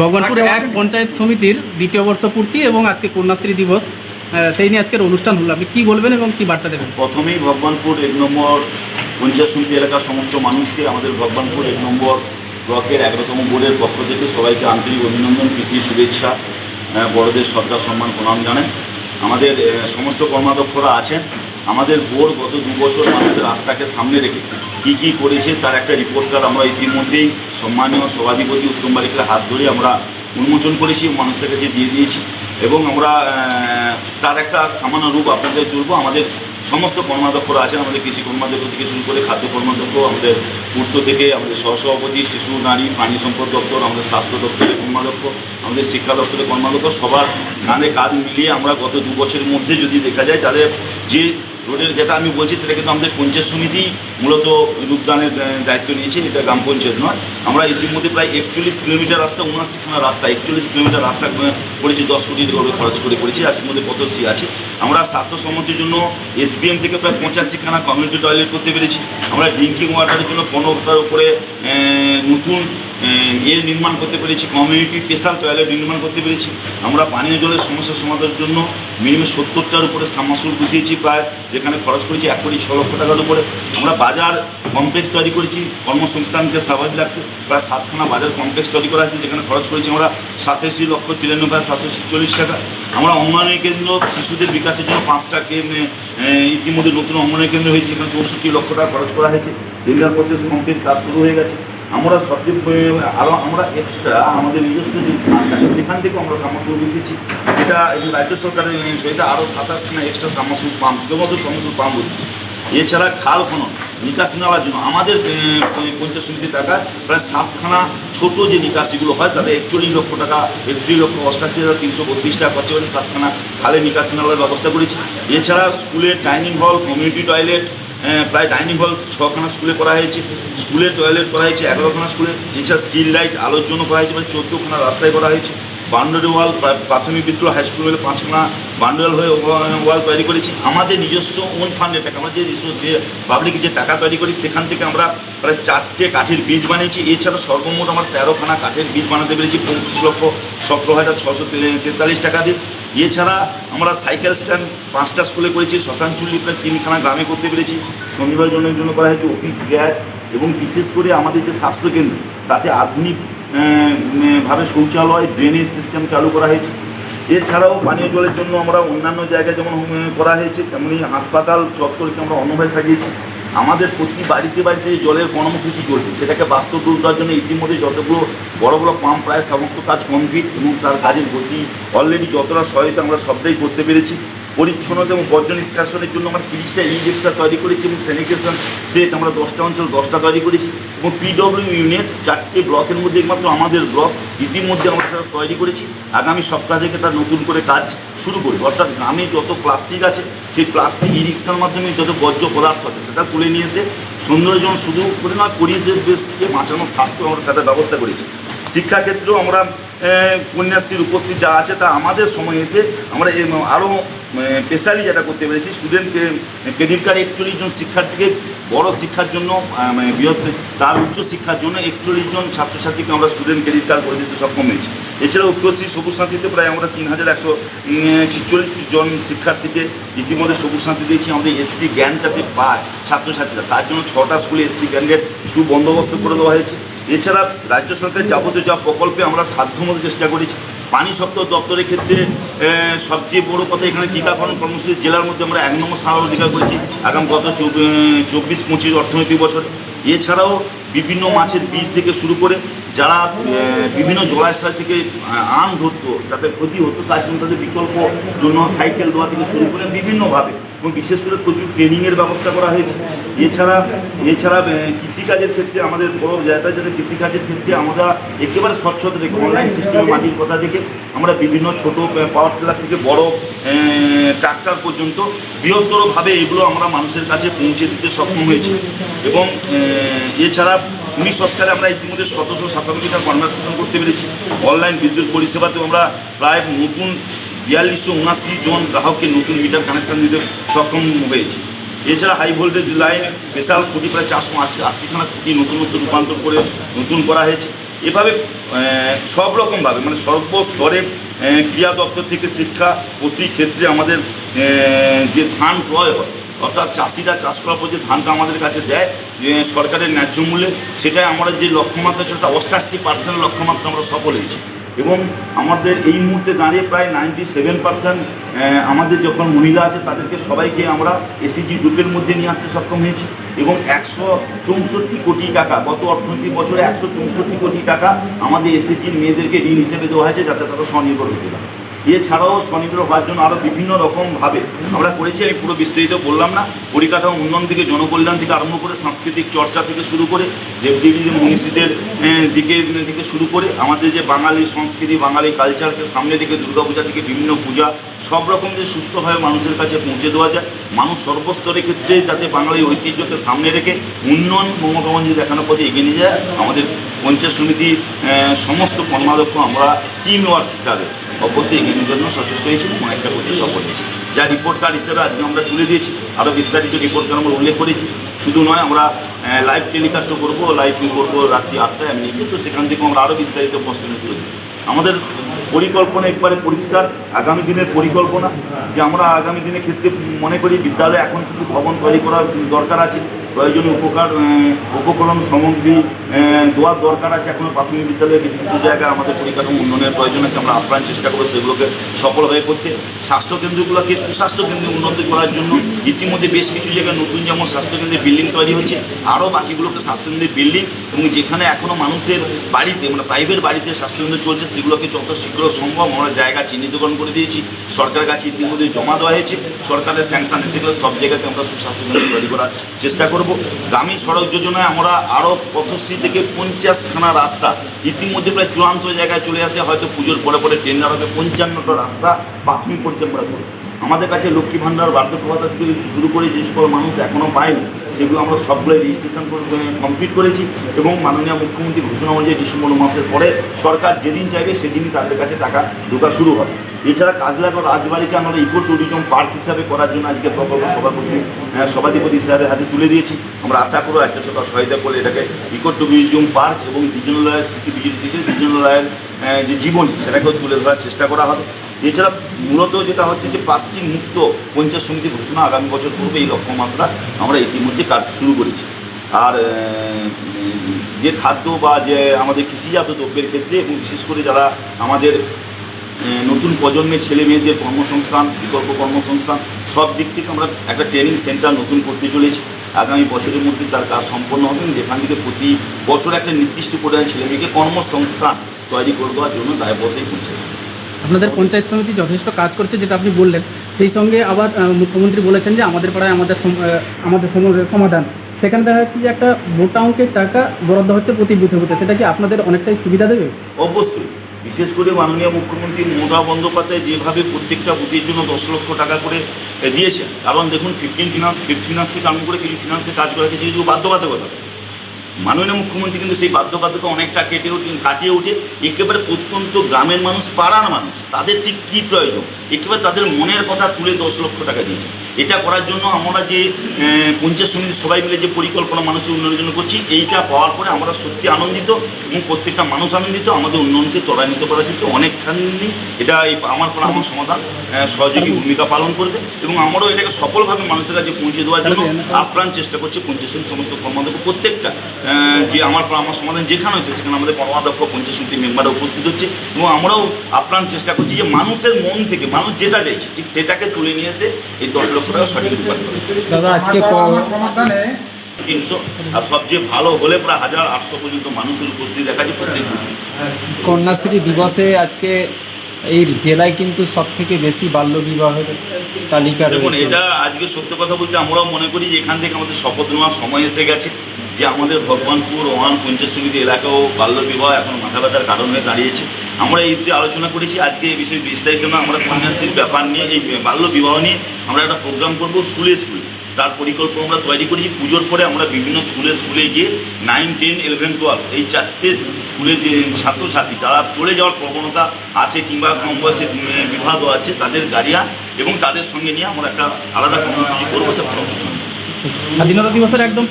ভগবানপুর এক পঞ্চায়েত সমিতির দ্বিতীয় বর্ষ পূর্তি এবং আজকে কন্যাশ্রী দিবস সেই নিয়ে আজকের অনুষ্ঠান হলো। আপনি কী বলবেন এবং কী বার্তা দেবেন? প্রথমেই ভগবানপুর এক নম্বর পঞ্চায়েত সমিতি এলাকার সমস্ত মানুষকে আমাদের ভগবানপুর এক নম্বর ব্লকের এগারোতম বোর্ডের পক্ষ থেকে সবাইকে আন্তরিক অভিনন্দন প্রীতি শুভেচ্ছা বড়দের শ্রদ্ধা সম্মান প্রণাম জানাই। আমাদের সমস্ত কর্মাধ্যক্ষরা আছেন। আমাদের বোর্ড গত দু বছর মানুষের আস্থাকে সামনে রেখে কী কী করেছে তার একটা রিপোর্ট কার্ড আমরা ইতিমধ্যেই সম্মানীয় সভাধিপতি উত্তম বালিকের হাত ধরে আমরা উন্মোচন করেছি মানুষের কাছে দিয়ে দিয়েছি। এবং আমরা তার একটা সামান্য রূপ আপনাদের তুলব আমাদের সমস্ত কর্মাধ্যক্ষরা আছেন, আমাদের কৃষি কর্মাধ্যক্ষ থেকে শুরু করে খাদ্য কর্মাধ্যক্ষ, আমাদের পূর্ত থেকে আমাদের সহসভাপতি, শিশু, নারী, প্রাণী সম্পদ দপ্তর, আমাদের স্বাস্থ্য দপ্তরের কর্মাধ্যক্ষ, আমাদের শিক্ষা দপ্তরের কর্মাধ্যক্ষ সবার কাঁধে কাঁধ মিলিয়ে আমরা গত দু বছরের মধ্যে যদি দেখা যায় তাদের যে রোডের যেটা আমি বলছি সেটা কিন্তু আমাদের পঞ্চায়েত সমিতি মূলত রূপদানের দায়িত্ব নিয়েছে, এটা গ্রাম পঞ্চায়েত নয়। আমরা ইতিমধ্যে প্রায় একচল্লিশ কিলোমিটার রাস্তা উনআশিখানা রাস্তা, একচল্লিশ কিলোমিটার রাস্তা করেছি দশ কোটি টাকা খরচ করে করেছি আর মধ্যে পদশ্রী আছে। আমরা স্বাস্থ্য সম্মতির জন্য এসবিএম থেকে প্রায় পঁচাশিখানা কমিউনিটি টয়লেট করতে পেরেছি। আমরা ড্রিঙ্কিং ওয়াটারের জন্য পনেরোটার উপরে নতুন এর নির্মাণ করতে পেরেছি কমিউনিটি স্পেশাল টয়লেট নির্মাণ করতে পেরেছি। আমরা পানীয় জলের সমস্যা সমাধানের জন্য মিনিমাম সত্তরটার উপরে সামাসুল বসিয়েছি প্রায়, যেখানে খরচ করেছি এক কোটি ছ লক্ষ টাকার উপরে। আমরা বাজার কমপ্লেক্স তৈরি করেছি, কর্মসংস্থানকে স্বাভাবিক রাখতে। প্রায় সাতখানা বাজার কমপ্লেক্স তৈরি করা হয়েছে, যেখানে খরচ করেছি আমরা সাতাশি লক্ষ তিরানব্বই হাজার সাতশো ছিচল্লিশ টাকা। আমরা অঙ্গনওয়াড়ি কেন্দ্র শিশুদের বিকাশের জন্য পাঁচটা ইতিমধ্যে নতুন অঙ্গনওয়াড়ি কেন্দ্র হয়েছে, যেখানে চৌষট্টি লক্ষ টাকা খরচ করা হয়েছে। টেন্ডার প্রসেস কমপ্লিট কাজ শুরু হয়ে গেছে। আমরা সবচেয়ে আরও আমরা এক্সট্রা আমাদের নিজস্ব যে ফান্ড থাকে সেখান থেকেও আমরা সামাসুল বসিয়েছি সেটা রাজ্য সরকারের সেটা আরও সাতাশ না এক্সট্রা সামাসুল পাম্প কেবলমাত্র সামাসুল পাম্প হচ্ছে এছাড়া খাল খনন নিকাশি নালার জন্য আমাদের আহ, পঞ্চায়েত সমিতির টাকা প্রায় সাতখানা ছোট যে নিকাশিগুলো হয় তাতে একচল্লিশ লক্ষ টাকা একত্রিশ লক্ষ অষ্টাশি হাজার তিনশো বত্রিশ টাকা খরচা করে সাতখানা খালে নিকাশি নালার ব্যবস্থা করেছি। এছাড়া স্কুলে ডাইনিং হল কমিউনিটি টয়লেট প্রায় ডাইনিং হল ছখানা স্কুলে করা হয়েছে। স্কুলে টয়লেট করা হয়েছে, এগারোখানা স্কুলে এছাড়া স্টিল লাইট আলোর জন্য করা হয়েছে মানে চোদ্দোখানা রাস্তায় করা হয়েছে। বাউন্ডারি ওয়াল প্রা- প্রাথমিক বিদ্যালয় হাই স্কুল মিলে পাঁচখানা বান্ডাল হয়ে ওয়াল তৈরি করেছি। আমাদের নিজস্ব ওন ফান্ডের টাকা আমরা যে রিসোর্স যে পাবলিক যে টাকা তৈরি করি, সেখান থেকে আমরা প্রায় চারটে কাঠের বীজ বানিয়েছি। এছাড়া সর্বমোট আমরা তেরোখানা কাঠের বীজ বানাতে পেরেছি, পঁয়ত্রিশ লক্ষ সতেরো হাজার ছশো তেতাল্লিশ টাকা দিয়ে। এছাড়া আমরা সাইকেল স্ট্যান্ড পাঁচটা স্কুলে করেছি শ্মশানচুল্লি প্রায় তিনখানা গ্রামে করতে পেরেছি। শনিবার জনের জন্য করা হয়েছে অফিস গ্যাস এবং বিশেষ করে আমাদের যে স্বাস্থ্যকেন্দ্র, তাতে আধুনিক ভাবে শৌচালয় ড্রেনেজ সিস্টেম চালু করা হয়েছে। এছাড়াও পানীয় জলের জন্য আমরা অন্যান্য জায়গায় যেমন করা হয়েছে, তেমনি হাসপাতাল চত্বরকে আমরা অন্যভাবে সাজিয়েছি। আমাদের প্রতি বাড়িতে বাড়িতে জলের কর্মসূচি চলছে। সেটাকে বাস্তব রূপ দেওয়ার জন্য ইতিমধ্যে যতগুলো বড় বড় পাম্প, প্রায় সমস্ত কাজ কমপ্লিট এবং তার কাজের গতি অলরেডি যতটা সহায়তা আমরা সবটাই করতে পেরেছি। পরিচ্ছন্নতা এবং বর্জ্য নিষ্কাশনের জন্য আমরা তিরিশটা রিক্সা তৈরি করেছি এবং স্যানিটেশন সেট আমরা দশটা অঞ্চল, দশটা তৈরি করেছি এবং পিডব্লিউ ইউনিট চারটে ব্লকের মধ্যে একমাত্র আমাদের ব্লক ইতিমধ্যে আমরা সেটা তৈরি করেছি। আগামী সপ্তাহ থেকে তার নতুন করে কাজ শুরু করবে। অর্থাৎ গ্রামে যত প্লাস্টিক আছে, সেই প্লাস্টিক ই রিক্সার মাধ্যমে যত বর্জ্য পদার্থ আছে, সেটা তুলে নিয়ে এসে সৌন্দর্য জন্য শুধু করে নয়, পরিবেশকে বাঁচানোর স্বার্থ আমরা সেটা ব্যবস্থা করেছি। শিক্ষাক্ষেত্রেও আমরা কন্যাশ্রীর উপস্থিত যা আছে তা আমাদের সময় এসে আমরা আরও স্পেশালি যেটা করতে পেরেছি স্টুডেন্টকে ক্রেডিট কার্ড একচল্লিশ জন শিক্ষার্থীকে, বড় শিক্ষার জন্য বৃহৎ, তার উচ্চ শিক্ষার জন্য একচল্লিশ জন ছাত্রছাত্রীকে আমরা স্টুডেন্ট ক্রেডিট কার্ড করে দিতে সক্ষম হয়েছি। এছাড়া উত্তরশ্রী সবুজ সাথীতে প্রায় আমরা তিন হাজার একশো ছিচল্লিশ জন শিক্ষার্থীকে ইতিমধ্যে সবুজ শান্তি দিয়েছি। আমাদের এসসি জ্ঞান যাতে পায় ছাত্রছাত্রীরা। তার জন্য ছটা স্কুলে এসসি জ্ঞানের সুবন্দোবস্ত করে দেওয়া হয়েছে। এছাড়া রাজ্য সরকারের যাবতীয় যা প্রকল্পে আমরা সাধ্যমতো চেষ্টা করি পানি সত্ত্ব দপ্তরের ক্ষেত্রে সবচেয়ে বড় কথা এখানে টিকাকরণ কর্মসূচি, জেলার মধ্যে আমরা এক নম্বর স্থান অধিকার করেছি আগাম গত চব্বিশ পঁচিশ অর্থনৈতিক বছর। এছাড়াও বিভিন্ন মাছের বীজ থেকে শুরু করে যারা বিভিন্ন জলাশয় থেকে আম ধরতো তাতে ক্ষতি হতো, তার জন্য তাদের বিকল্প জন্য সাইকেল দেওয়া থেকে শুরু করে বিভিন্নভাবে এবং বিশেষ করে প্রচুর ট্রেনিংয়ের ব্যবস্থা করা হয়েছে। এছাড়া এছাড়া কৃষিকাজের ক্ষেটে আমাদের বড় জায়গা যাতে কৃষিকাজের ক্ষেত্রে আমরা একেবারে স্বচ্ছতা রেখে অনলাইন সিস্টেমে মাটির কথা থেকে আমরা বিভিন্ন ছোট পাওয়ার টিলার থেকে বড় ট্রাক্টর পর্যন্ত বৃহত্তরভাবে এগুলো আমরা মানুষের কাছে পৌঁছে দিতে সক্ষম হয়েছি। এবং এছাড়া উনিশ সংস্কারে আমরা ইতিমধ্যে সতেরোশো সাতানব্বইটা কনভারসেশন করতে পেরেছি। অনলাইন বিদ্যুৎ পরিষেবাতেও আমরা প্রায় নতুন বিয়াল্লিশশো উনাশি জন গ্রাহককে নতুন মিটার কানেকশন দিতে সক্ষম হয়েছি। এছাড়া হাই ভোল্টেজ লাইন স্পেশাল খুঁটি প্রায় চারশো আশি আশিখানা খুঁটি নতুন নতুন রূপান্তর করে নতুন করা হয়েছে। এভাবে সব রকমভাবে মানে সর্বস্তরে ক্রিয়া দপ্তর থেকে শিক্ষা প্রতি ক্ষেত্রে আমাদের যে ধান ক্রয় হয় অর্থাৎ চাষিরা চাষ করার পর যে ধানটা আমাদের কাছে দেয় সরকারের ন্যায্য মূল্যে, সেটাই আমরা যে লক্ষ্যমাত্রা তা অষ্টাশি পার্সেন্ট লক্ষ্যমাত্রা আমরা সফল হয়েছি। এবং আমাদের এই মুহূর্তে দাঁড়িয়ে প্রায় নাইনটি সেভেন পার্সেন্ট আমাদের যখন মহিলা আছে, তাদেরকে সবাইকে আমরা এসিজি গ্রুপের মধ্যে নিয়ে আসতে সক্ষম হয়েছি। এবং একশো চৌষট্টি কোটি টাকা, গত অর্থনৈতিক বছরে একশো চৌষট্টি কোটি টাকা আমাদের এসিজির মেয়েদেরকে ঋণ হিসেবে দেওয়া হয়েছে, যাতে তারা স্বনির্ভর হতে পারে। এছাড়াও স্বনির্ভর হওয়ার জন্য আরও বিভিন্ন রকমভাবে আমরা করেছি, আমি পুরো বিস্তারিত বললাম না। পরিকাঠামো উন্নয়ন থেকে, জনকল্যাণ থেকে আরম্ভ করে সাংস্কৃতিক চর্চা থেকে শুরু করে দেবদেবী মনীষীদের দিকে থেকে শুরু করে আমাদের যে বাঙালি সংস্কৃতি, বাঙালি কালচারকে সামনে রেখে দুর্গাপূজা থেকে বিভিন্ন পূজা, সব রকম যে সুস্থভাবে মানুষের কাছে পৌঁছে দেওয়া যায়, মানুষ সর্বস্তরের ক্ষেত্রে যাতে বাঙালি ঐতিহ্যকে সামনে রেখে উন্নয়ন মমতা ব্যানার্জি দেখানোর পথে এগিয়ে নিয়ে যায়, আমাদের পঞ্চায়েত সমিতির সমস্ত কর্মাধ্যক্ষ আমরা টিম ওয়ার্ক হিসাবে। অবশ্যই এগিয়ে জন্য সচেষ্ট হয়েছি একটা করতে সফল হয়েছি যা রিপোর্ট কার্ড হিসেবে আজকে আমরা তুলে দিয়েছি। আরও বিস্তারিত রিপোর্ট কার্ড আমরা উল্লেখ করেছি। শুধু নয়, আমরা লাইভ টেলিকাস্টও করব লাইভ করব রাত্রি আটটায় আমি তো সেখান থেকে আমরা আরও বিস্তারিত পোস্টনে তুলে দিই আমাদের পরিকল্পনা একবারে পরিষ্কার, আগামী দিনের পরিকল্পনা যে আমরা আগামী দিনের ক্ষেত্রে মনে করি বিদ্যালয়ে এখন কিছু ভবন তৈরি করার দরকার আছে। প্রয়োজনীয় উপকার উপকরণ, সামগ্রী দেওয়ার দরকার আছে এখনও প্রাথমিক বিদ্যালয়ে, কিছু কিছু জায়গায় আমাদের পরিকাঠামো উন্নয়নের প্রয়োজন আছে আমরা আপ্রাণ চেষ্টা করব সেগুলোকে সফলভাবে করতে। স্বাস্থ্যকেন্দ্রগুলোকে সুস্বাস্থ্য কেন্দ্রে উন্নতি করার জন্য ইতিমধ্যে বেশ কিছু জায়গায় নতুন যেমন স্বাস্থ্যকেন্দ্রের বিল্ডিং তৈরি হয়েছে, আরও বাকিগুলোকে স্বাস্থ্যকেন্দ্রের বিল্ডিং এবং যেখানে এখনও মানুষের বাড়িতে মানে প্রাইভেট বাড়িতে স্বাস্থ্যকেন্দ্র চলছে, সেগুলোকে যত শীঘ্র সম্ভব আমরা জায়গা চিহ্নিতকরণ করে দিয়েছি। সরকারের কাছে ইতিমধ্যে জমা দেওয়া হয়েছে, সরকারের স্যাংশন সেগুলো সব জায়গাতে আমরা সুস্বাস্থ্যকেন্দ্র তৈরি করার চেষ্টা করব। গ্রামীণ সড়ক যোজনায় আমরা আরও পথশ্রী থেকে পঞ্চাশ পঞ্চাশখানা রাস্তা ইতিমধ্যে প্রায় চূড়ান্ত জায়গায় চলে আসে, হয়তো পুজোর পরে পরে টেন্ডার হবে, পঞ্চান্নটা রাস্তা প্রাথমিক পর্যায়ে আমরা করব আমাদের কাছে লক্ষ্মী ভাণ্ডার বার্ধক্য থেকে শুরু করে যে সকল মানুষ এখনও পায়নি, সেগুলো আমরা সবগুলো রেজিস্ট্রেশন করে কমপ্লিট করেছি এবং মাননীয় মুখ্যমন্ত্রী ঘোষণা অনুযায়ী ডিসেম্বর মাসের পরে সরকার যেদিন চাইবে সেদিনই তাদের কাছে টাকা ঢোকা শুরু হবে। এছাড়া কাজলাগড় রাজবাড়িকে আমরা ইকো ট্যুরিজম পার্ক হিসাবে করার জন্য আজকে প্রকল্প সভাপতি সভাধিপতি স্যারের হাতে তুলে দিয়েছি। আমরা আশা করব রাজ্য সরকার সহায়তা করে এটাকে ইকো ট্যুরিজম পার্ক এবং রায়ের স্মৃতি বিজেপি থেকে দ্বিজন রায়ের যে জীবনী, সেটাকেও তুলে ধরার চেষ্টা করা হবে। এছাড়া মূলত যেটা হচ্ছে যে প্লাস্টিক মুক্ত পঞ্চায়েত সমিতি ঘোষণা আগামী বছর পূর্বে এই লক্ষ্যমাত্রা আমরা ইতিমধ্যে কাজ শুরু করেছি। আর যে খাদ্য বা যে আমাদের কৃষিজাত দ্রব্যের ক্ষেত্রে এবং বিশেষ করে যারা আমাদের নতুন প্রজন্মের ছেলে মেয়েদের কর্মসংস্থান বিকল্প কর্মসংস্থান সব দিক থেকে আমরা একটা ট্রেনিং সেন্টার নতুন করতে চলেছি। আগামী বছরের মধ্যে তার কাজ সম্পন্ন হবে যেখান থেকে প্রতি বছর একটা নির্দিষ্ট পরিমাণ ছেলে মেয়েকে কর্মসংস্থান তৈরি করে দেওয়ার জন্য দায়বদ্ধই পঞ্চায়েত আপনাদের পঞ্চায়েত সমিতি যথেষ্ট কাজ করছে যেটা আপনি বললেন। সেই সঙ্গে আবার মুখ্যমন্ত্রী বলেছেন যে আমাদের পাড়ায় আমাদের আমাদের সমাধান। সেখানে দেখা যাচ্ছে যে একটা মোটা অঙ্কের টাকা বরাদ্দ হচ্ছে প্রতি বুথে বুথে। সেটা কি আপনাদের অনেকটাই সুবিধা দেবে? অবশ্যই। বিশেষ করে মাননীয় মুখ্যমন্ত্রী মমতা বন্দ্যোপাধ্যায় যেভাবে প্রত্যেকটা বুথের জন্য দশ লক্ষ টাকা করে দিয়েছেন। কারণ দেখুন ফিফটিন ফিনান্স ফিফথ ফিনান্স থেকে আরম্ভ করে কিছু ফিনান্সে কাজ করা কিছু কিছু বাধ্যবাধকতা। মাননীয় মুখ্যমন্ত্রী কিন্তু সেই বাধ্যবাধকতা অনেকটা কেটে কাটিয়ে উঠে একেবারে প্রত্যন্ত গ্রামের মানুষ, পাড়ার মানুষ, তাদের ঠিক কী প্রয়োজন? একেবারে তাদের মনের কথা তুলে দশ লক্ষ টাকা দিয়েছে এটা করার জন্য আমরা যে পঞ্চায়েত সমিতির সবাই মিলে যে পরিকল্পনা মানুষের উন্নয়নের জন্য করছি এইটা পাওয়ার পরে আমরা সত্যি আনন্দিত এবং প্রত্যেকটা মানুষ আনন্দিত আমাদের উন্নয়নকে ত্বরান্বিত করার ক্ষেত্রে অনেকখানি এটা এই আমার পর আমার সমাধান সহযোগী ভূমিকা পালন করবে এবং আমরাও এটাকে সফলভাবে মানুষের কাছে পৌঁছে দেওয়ার জন্য আপ্রাণ চেষ্টা করছি পঞ্চায়েত সমিতির সমস্ত কর্মাধ্যক্ষ প্রত্যেকটা যে আমার পর আমার সমাধান যেখানে হচ্ছে সেখানে আমাদের কর্মাধ্যক্ষ পঞ্চায়েত সমিতির মেম্বাররা উপস্থিত হচ্ছে এবং আমরাও আপ্রাণ চেষ্টা করছি যে মানুষের মন থেকে মানুষ যেটা চাইছে ঠিক সেটাকে তুলে নিয়ে এসে এই দশ লক্ষ সঠিক করে দাদা আজকে তিনশো আর সবচেয়ে ভালো হলে প্রায় হাজার আটশো পর্যন্ত মানুষের উপস্থিতি দেখা যায় প্রত্যেক বুথে। কন্যাশ্রী দিবসে আজকে এই জেলায় কিন্তু সব থেকে বেশি বাল্য বিবাহের তালিকা দেখুন এটা আজকে সত্য কথা বলতে আমরাও মনে করি যে এখান থেকে আমাদের শপথ নেওয়ার সময় এসে গেছে যে আমাদের ভগবানপুর ওয়ান পঞ্চায়েত সমিতি এলাকাও বাল্য বিবাহ এখন মাথা ব্যথার কারণ হয়ে দাঁড়িয়েছে। আমরা এই বিষয়ে আলোচনা করেছি। আজকে এই বিষয়ে বিস্তারিত না আমরা কন্যাশ্রীর ব্যাপার নিয়ে এই বাল্য বিবাহ নিয়ে আমরা একটা প্রোগ্রাম করব স্কুলে স্কুলে। তার পরিকল্পনা আমরা তৈরি করেছি। পুজোর পরে আমরা বিভিন্ন স্কুলে স্কুলে গিয়ে নাইন টেন ইলেভেন টুয়েলভ এই চারটে স্কুলে যে ছাত্রছাত্রী তারা চলে যাওয়ার প্রবণতা আছে কিংবা কম বয়সে উম, বিবাহ আছে তাদের গাড়িয়ান এবং তাদের সঙ্গে নিয়ে আমরা একটা আলাদা কর্মসূচি করব সব স্বাধীনতা দিবসের একদম